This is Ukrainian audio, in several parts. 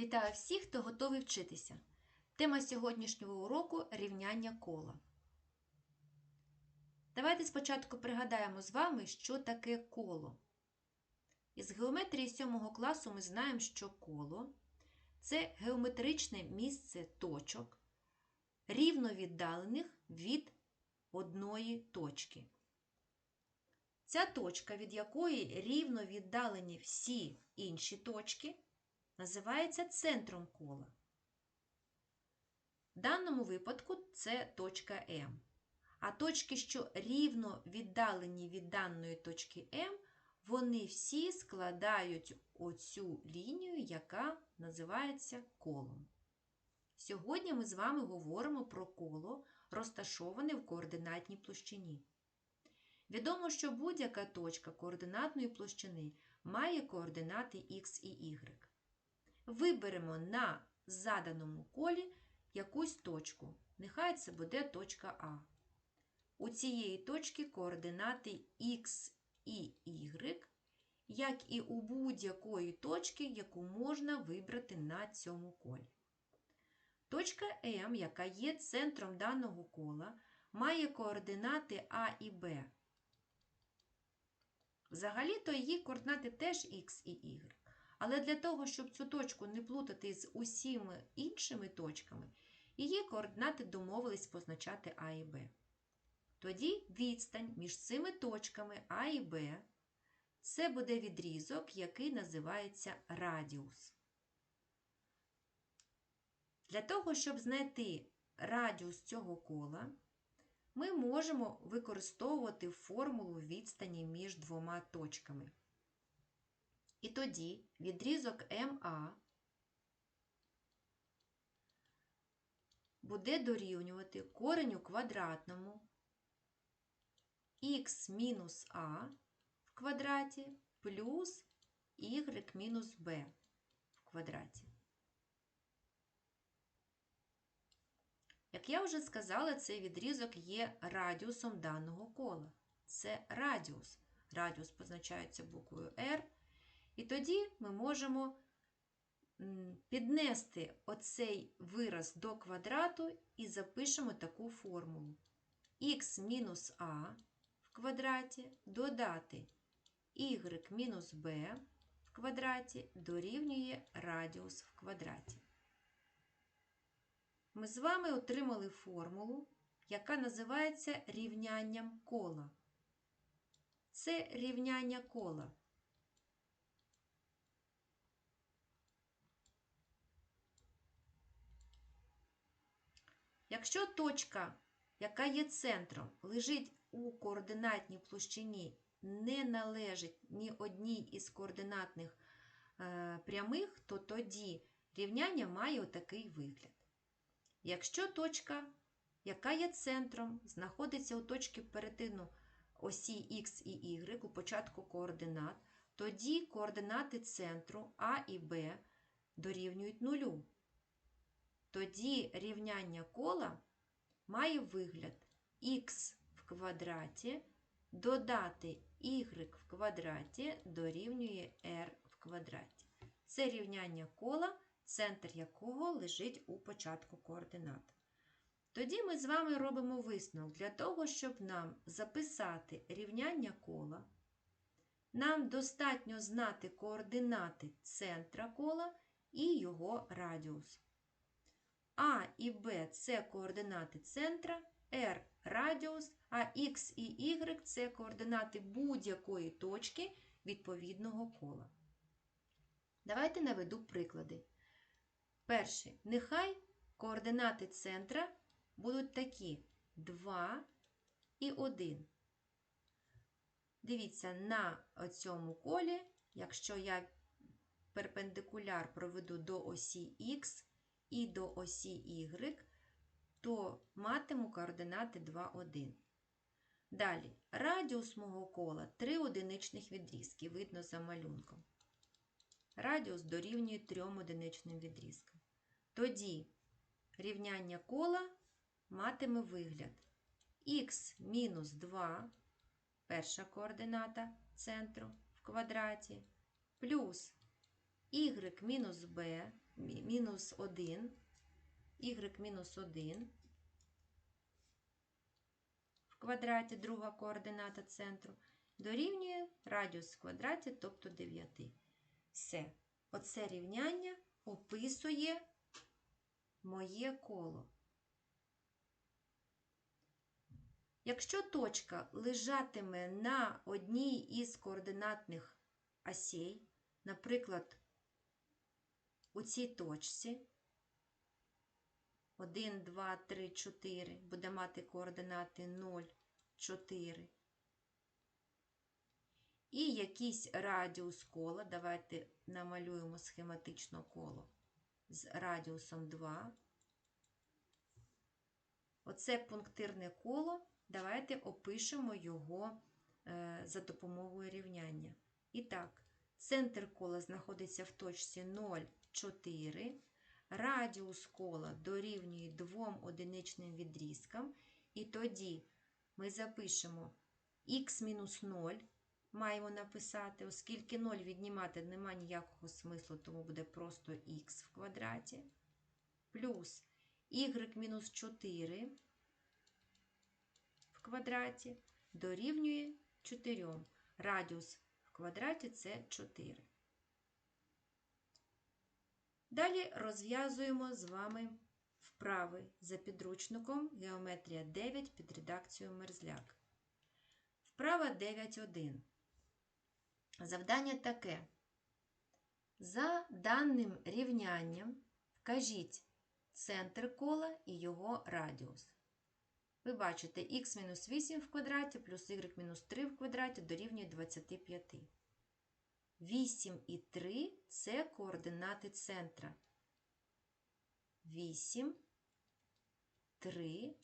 Вітаю всіх, хто готовий вчитися. Тема сьогоднішнього уроку рівняння кола. Давайте спочатку пригадаємо з вами, що таке коло. Із геометрії 7 класу ми знаємо, що коло це геометричне місце точок, рівно віддалених від одної точки. Ця точка, від якої рівно віддалені всі інші точки, називається центром кола. В даному випадку це точка М. А точки, що рівно віддалені від даної точки М, вони всі складають оцю лінію, яка називається колом. Сьогодні ми з вами говоримо про коло, розташоване в координатній площині. Відомо, що будь-яка точка координатної площини має координати x і y. Виберемо на заданому колі якусь точку. Нехай це буде точка А. У цієї точки координати x і y, як і у будь-якої точки, яку можна вибрати на цьому колі. Точка М, яка є центром даного кола, має координати А і Б. Взагалі-то її координати теж x і y. Але для того, щоб цю точку не плутати з усіми іншими точками, її координати домовились позначати А і Б. Тоді відстань між цими точками А і Б це буде відрізок, який називається радіус. Для того, щоб знайти радіус цього кола, ми можемо використовувати формулу відстані між двома точками. І тоді відрізок МА буде дорівнювати кореню квадратному х мінус а в квадраті плюс y мінус b в квадраті. Як я вже сказала, цей відрізок є радіусом даного кола. Це радіус. Радіус позначається буквою R. І тоді ми можемо піднести оцей вираз до квадрату і запишемо таку формулу. х мінус а в квадраті додати y мінус b в квадраті дорівнює радіус в квадраті. Ми з вами отримали формулу, яка називається рівнянням кола. Це рівняння кола. Якщо точка, яка є центром, лежить у координатній площині, не належить ні одній із координатних е, прямих, то тоді рівняння має отакий вигляд. Якщо точка, яка є центром, знаходиться у точці перетину осі Х і Y у початку координат, тоді координати центру А і Б дорівнюють нулю. Тоді рівняння кола має вигляд х в квадраті додати y в квадраті дорівнює r в квадраті. Це рівняння кола, центр якого лежить у початку координат. Тоді ми з вами робимо висновок для того, щоб нам записати рівняння кола. Нам достатньо знати координати центра кола і його радіус. А і Б це координати центра, R радіус, а Х і Y це координати будь-якої точки відповідного кола. Давайте наведу приклади. Перший. Нехай координати центра будуть такі 2 і 1. Дивіться, на цьому колі, якщо я перпендикуляр проведу до осі Х, і до осі Y, то матиму координати 2, 1. Далі, радіус мого кола 3 одиничних відрізки, видно за малюнком. Радіус дорівнює 3 одиничним відрізкам. Тоді рівняння кола матиме вигляд х мінус 2, перша координата центру в квадраті, плюс y мінус b мі- мінус 1, y мінус 1 в квадраті, друга координата центру, дорівнює радіус в квадраті, тобто 9. Все. Оце рівняння описує моє коло. Якщо точка лежатиме на одній із координатних осей, наприклад, у цій точці 1, 2, 3, 4 буде мати координати 0, 4. І якийсь радіус кола, давайте намалюємо схематично коло з радіусом 2. Оце пунктирне коло, давайте опишемо його е, за допомогою рівняння. І так, центр кола знаходиться в точці 0, 4. Радіус кола дорівнює двом одиничним відрізкам. І тоді ми запишемо х-0 маємо написати, оскільки 0 віднімати немає ніякого смислу, тому буде просто х в квадраті. Плюс y-4 в квадраті дорівнює 4. Радіус в квадраті це 4. Далі розв'язуємо з вами вправи за підручником Геометрія 9 під редакцією Мерзляк. Вправа 9.1. Завдання таке. За даним рівнянням вкажіть центр кола і його радіус. Ви бачите, х-8 в квадраті плюс y-3 в квадраті дорівнює 25. 8 і 3 це координати центра. 8, 3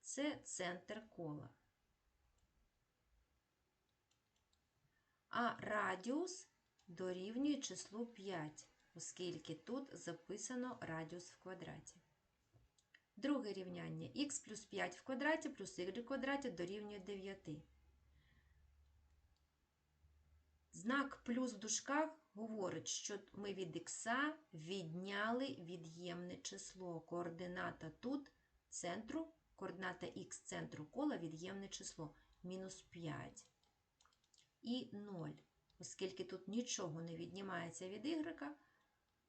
це центр кола. А радіус дорівнює числу 5, оскільки тут записано радіус в квадраті. Друге рівняння х плюс 5 в квадраті плюс y квадраті дорівнює 9. Знак плюс в дужках говорить, що ми від х відняли від'ємне число. Координата тут центру, координата х центру кола від'ємне число мінус 5 і 0. Оскільки тут нічого не віднімається від y,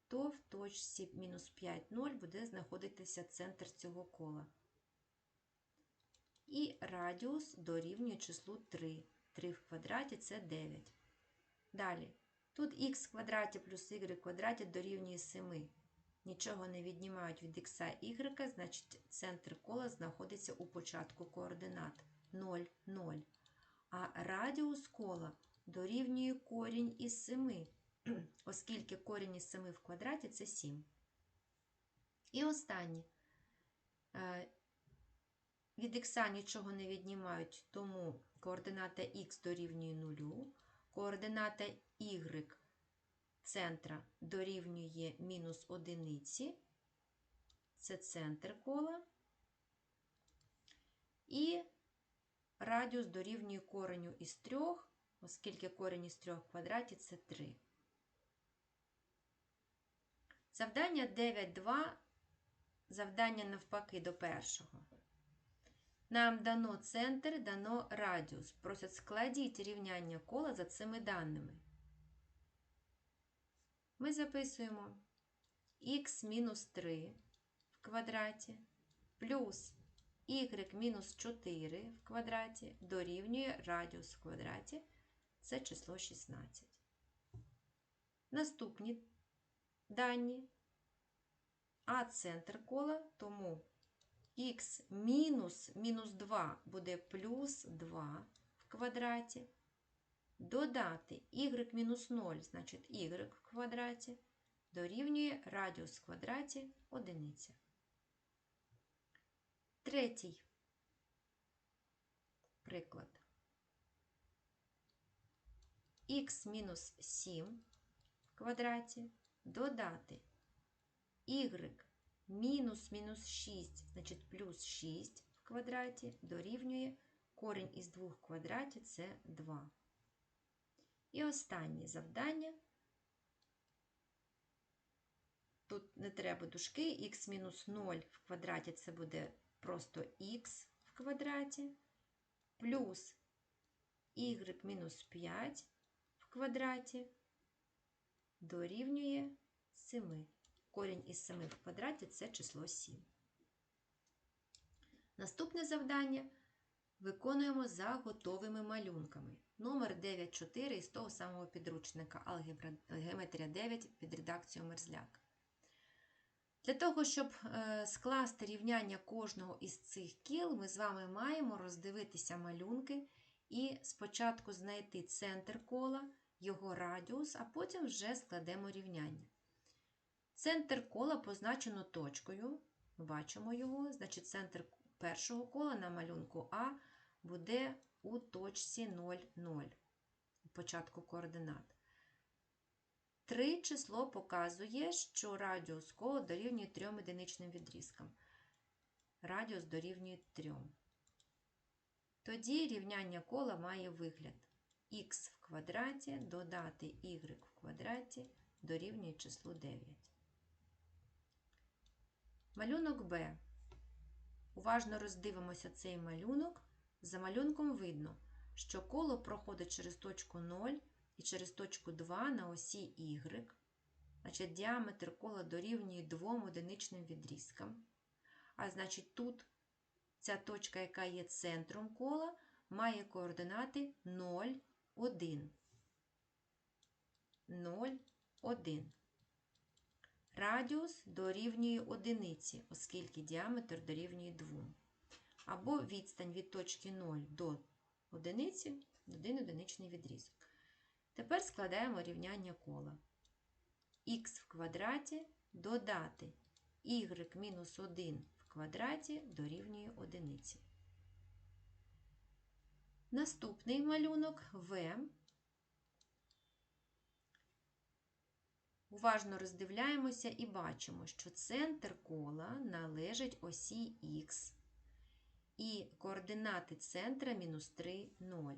то в точці мінус 5, 0 буде знаходитися центр цього кола. І радіус дорівнює числу 3. 3 в квадраті це 9. Далі. Тут х в квадраті плюс y квадраті дорівнює 7. Нічого не віднімають від х y, значить центр кола знаходиться у початку координат 0, 0. А радіус кола дорівнює корінь із 7, оскільки корінь із 7 в квадраті це 7. І останнє. Е, Від х нічого не віднімають, тому координата х дорівнює 0, координата y центра дорівнює мінус одиниці, це центр кола, і радіус дорівнює кореню із 3, оскільки корінь із 3 в квадраті це 3. Завдання 9.2, завдання навпаки до першого. Нам дано центр, дано радіус. Просять складіть рівняння кола за цими даними. Ми записуємо х мінус 3 в квадраті плюс y мінус 4 в квадраті дорівнює радіус в квадраті. Це число 16. Наступні дані. А центр кола, тому х мінус мінус 2 буде плюс 2 в квадраті. Додати y мінус 0, значить y в квадраті, дорівнює радіус в квадраті одиниця. Третій приклад. х мінус 7 в квадраті додати y мінус мінус 6, значить плюс 6 в квадраті дорівнює корінь із 2 в квадраті це 2. І останнє завдання тут не треба дужки, х мінус 0 в квадраті це буде просто х в квадраті, плюс y мінус 5 в квадраті дорівнює 7. Корінь із 7 в квадраті це число 7. Наступне завдання виконуємо за готовими малюнками. Номер 9.4 із того самого підручника Алгебра Геометрія 9 під редакцією Мерзляк. Для того, щоб е, скласти рівняння кожного із цих кіл, ми з вами маємо роздивитися малюнки і спочатку знайти центр кола, його радіус, а потім вже складемо рівняння. Центр кола позначено точкою. Бачимо його, значить, центр першого кола на малюнку А буде у точці 0, 0, у початку координат. Три число показує, що радіус кола дорівнює 3 одиничним відрізкам. Радіус дорівнює 3. Тоді рівняння кола має вигляд х в квадраті додати y в квадраті дорівнює числу 9. Малюнок Б. Уважно роздивимося цей малюнок. За малюнком видно, що коло проходить через точку 0 і через точку 2 на осі y. Значить, діаметр кола дорівнює 2 одиничним відрізкам. А значить, тут ця точка, яка є центром кола, має координати 0, 1. 0, 1. Радіус дорівнює одиниці, оскільки діаметр дорівнює 2. Або відстань від точки 0 до одиниці один одиничний відрізок. Тепер складаємо рівняння кола. х в квадраті додати y мінус 1 в квадраті дорівнює одиниці. Наступний малюнок В. Уважно роздивляємося і бачимо, що центр кола належить осі Х і координати центра мінус 3, 0.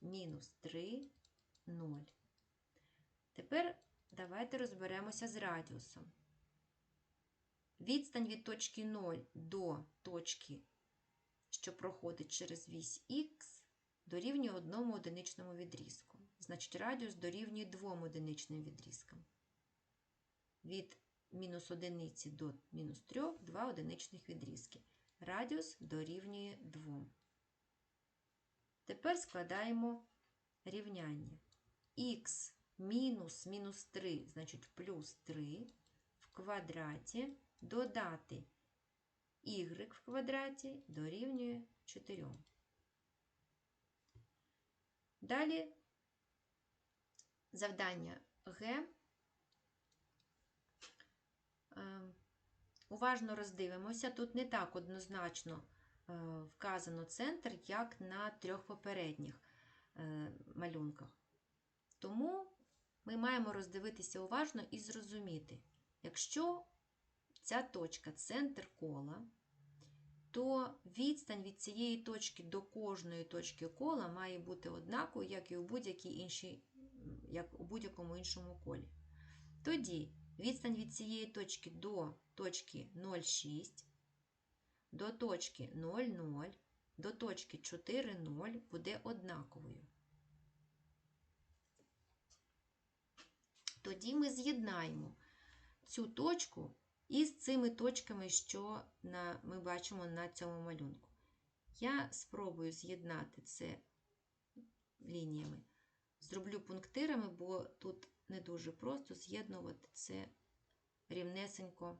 Мінус 3, 0. Тепер давайте розберемося з радіусом. Відстань від точки 0 до точки, що проходить через вісь Х, дорівнює одному одиничному відрізку. Значить, радіус дорівнює двом одиничним відрізкам. Від мінус одиниці до мінус 3 два одиничних відрізки. Радіус дорівнює 2. Тепер складаємо рівняння. Х мінус мінус 3, значить плюс 3 в квадраті додати y в квадраті дорівнює 4. Далі завдання Г. Уважно роздивимося, тут не так однозначно вказано центр, як на трьох попередніх малюнках. Тому ми маємо роздивитися уважно і зрозуміти, якщо ця точка центр кола, то відстань від цієї точки до кожної точки кола має бути однаковою, як і у будь-якому іншому колі. Тоді відстань від цієї точки до точки 0,6, до точки 0,0, до точки 4,0 буде однаковою. Тоді ми з'єднаємо цю точку із цими точками, що на, ми бачимо на цьому малюнку. Я спробую з'єднати це лініями. Зроблю пунктирами, бо тут не дуже просто з'єднувати це рівнесенько.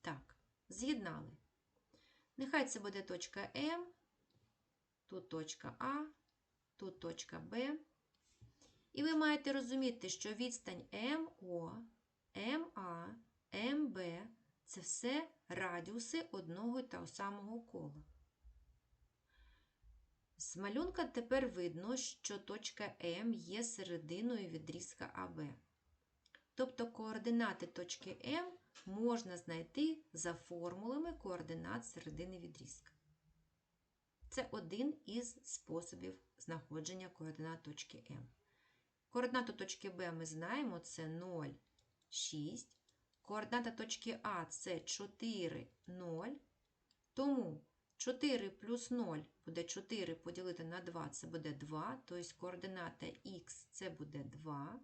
Так, з'єднали. Нехай це буде точка М, тут точка А, тут точка Б. І ви маєте розуміти, що відстань МО, МА, МБ це все радіуси одного та самого кола. З малюнка тепер видно, що точка М є серединою відрізка АБ. Тобто координати точки М можна знайти за формулами координат середини відрізка. Це один із способів знаходження координат точки М. Координату точки Б ми знаємо, це 0, 6. Координата точки А це 4, 0. Тому 4 плюс 0 буде 4 поділити на 2, це буде 2. Тобто координата х це буде 2.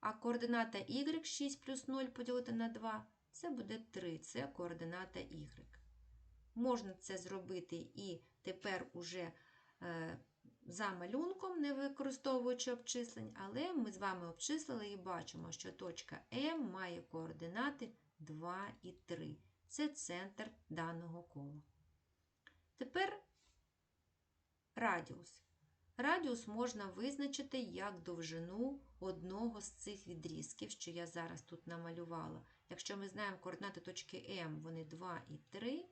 А координата y 6 плюс 0 поділити на 2 це буде 3. Це координата y. Можна це зробити і тепер уже е, за малюнком, не використовуючи обчислень, але ми з вами обчислили і бачимо, що точка М має координати 2 і 3. Це центр даного кола. Тепер радіус. Радіус можна визначити як довжину одного з цих відрізків, що я зараз тут намалювала. Якщо ми знаємо координати точки М, вони 2 і 3,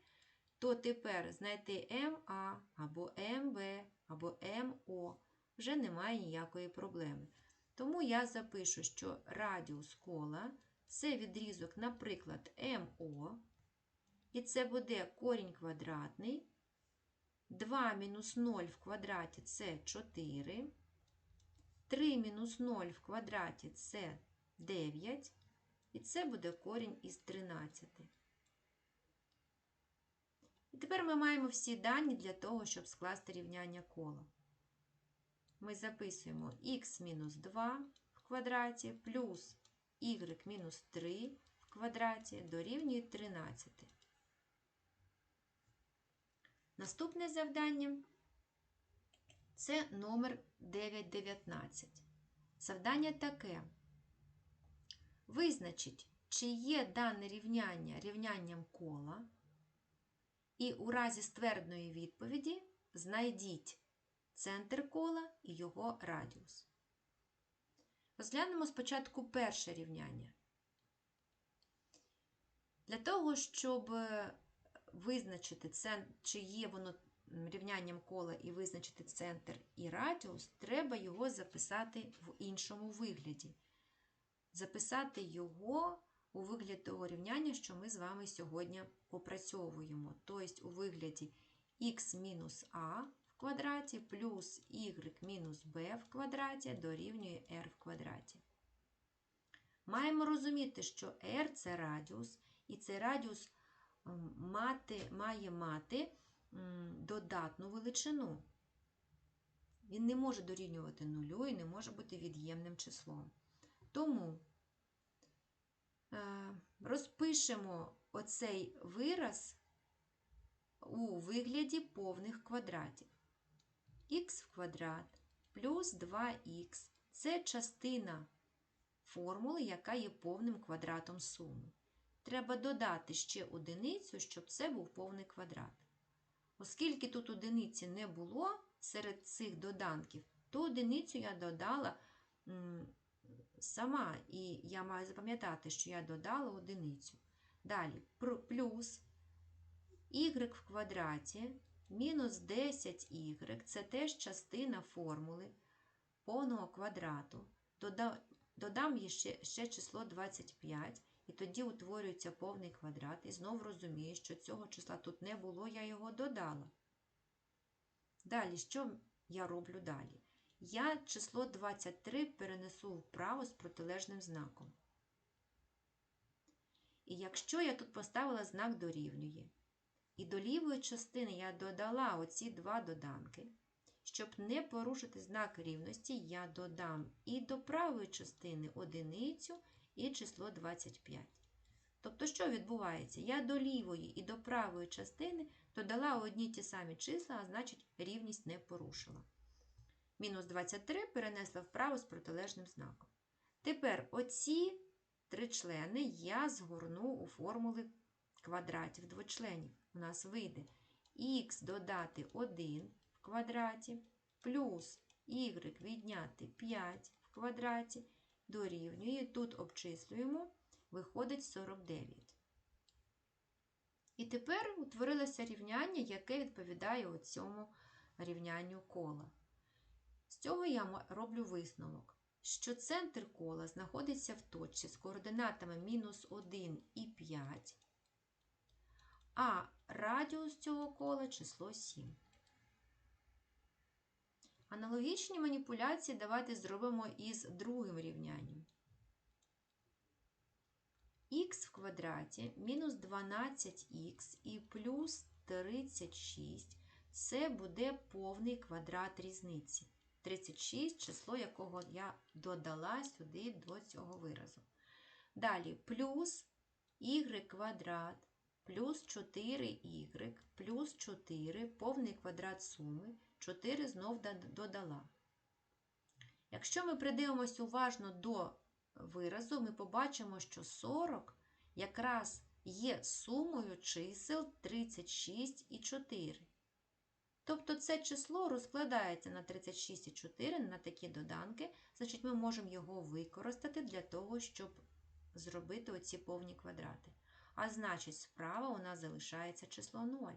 то тепер знайти МА або МБ або МО вже немає ніякої проблеми. Тому я запишу, що радіус кола це відрізок, наприклад, МО, і це буде корінь квадратний. 2 мінус 0 в квадраті це 4. 3 мінус 0 в квадраті це 9. І це буде корінь із 13. І тепер ми маємо всі дані для того, щоб скласти рівняння кола. Ми записуємо х мінус 2 в квадраті плюс y мінус 3 в квадраті дорівнює 13. Наступне завдання це номер 919. Завдання таке. Визначить, чи є дане рівняння рівнянням кола, і у разі ствердної відповіді знайдіть центр кола і його радіус. Розглянемо спочатку перше рівняння. Для того, щоб визначити, чи є воно рівнянням кола і визначити центр і радіус, треба його записати в іншому вигляді. Записати його у вигляді того рівняння, що ми з вами сьогодні попрацьовуємо. Тобто у вигляді х мінус а в квадраті плюс y мінус b в квадраті дорівнює r в квадраті. Маємо розуміти, що r це радіус, і цей радіус мати, має мати додатну величину. Він не може дорівнювати нулю і не може бути від'ємним числом. Тому е, розпишемо оцей вираз у вигляді повних квадратів. х в квадрат плюс 2х це частина формули, яка є повним квадратом суми. Треба додати ще одиницю, щоб це був повний квадрат. Оскільки тут одиниці не було серед цих доданків, то одиницю я додала сама, і я маю запам'ятати, що я додала одиницю. Далі плюс y в квадраті мінус 10y це теж частина формули повного квадрату. Додам ще, ще число 25. І тоді утворюється повний квадрат, і знову розумію, що цього числа тут не було, я його додала. Далі, що я роблю далі? Я число 23 перенесу вправо з протилежним знаком. І якщо я тут поставила знак дорівнює, і до лівої частини я додала оці два доданки, щоб не порушити знак рівності, я додам і до правої частини одиницю і число 25. Тобто, що відбувається? Я до лівої і до правої частини додала одні ті самі числа, а значить, рівність не порушила. Мінус 23 перенесла вправо з протилежним знаком. Тепер оці три члени я згорну у формули квадратів двочленів. У нас вийде х додати 1 в квадраті, плюс y відняти 5 в квадраті дорівнює, тут обчислюємо, виходить 49. І тепер утворилося рівняння, яке відповідає цьому рівнянню кола. З цього я роблю висновок, що центр кола знаходиться в точці з координатами мінус 1 і 5, а радіус цього кола число 7. Аналогічні маніпуляції давайте зробимо із другим рівнянням. х в квадраті мінус 12х і плюс 36 це буде повний квадрат різниці. 36 число якого я додала сюди до цього виразу. Далі плюс y квадрат плюс 4y плюс 4 повний квадрат суми. 4 знов додала. Якщо ми придивимося уважно до виразу, ми побачимо, що 40 якраз є сумою чисел 36 і 4. Тобто це число розкладається на 36 і 4 на такі доданки, значить ми можемо його використати для того, щоб зробити оці повні квадрати. А значить, справа у нас залишається число 0.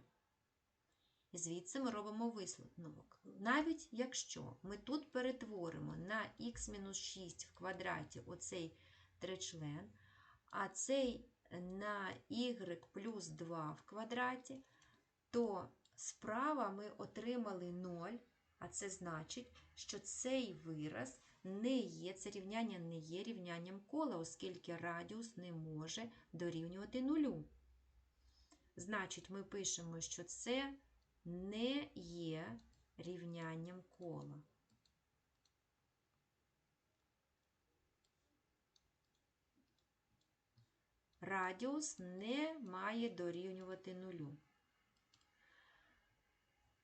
Звідси ми робимо висновок. Навіть якщо ми тут перетворимо на х-6 в квадраті оцей тричлен, а цей на y плюс 2 в квадраті, то справа ми отримали 0, а це значить, що цей вираз не є, це рівняння не є рівнянням кола, оскільки радіус не може дорівнювати нулю. Значить, ми пишемо, що це не є рівнянням кола. Радіус не має дорівнювати нулю.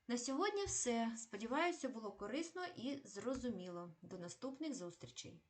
На сьогодні все. Сподіваюся, було корисно і зрозуміло. До наступних зустрічей!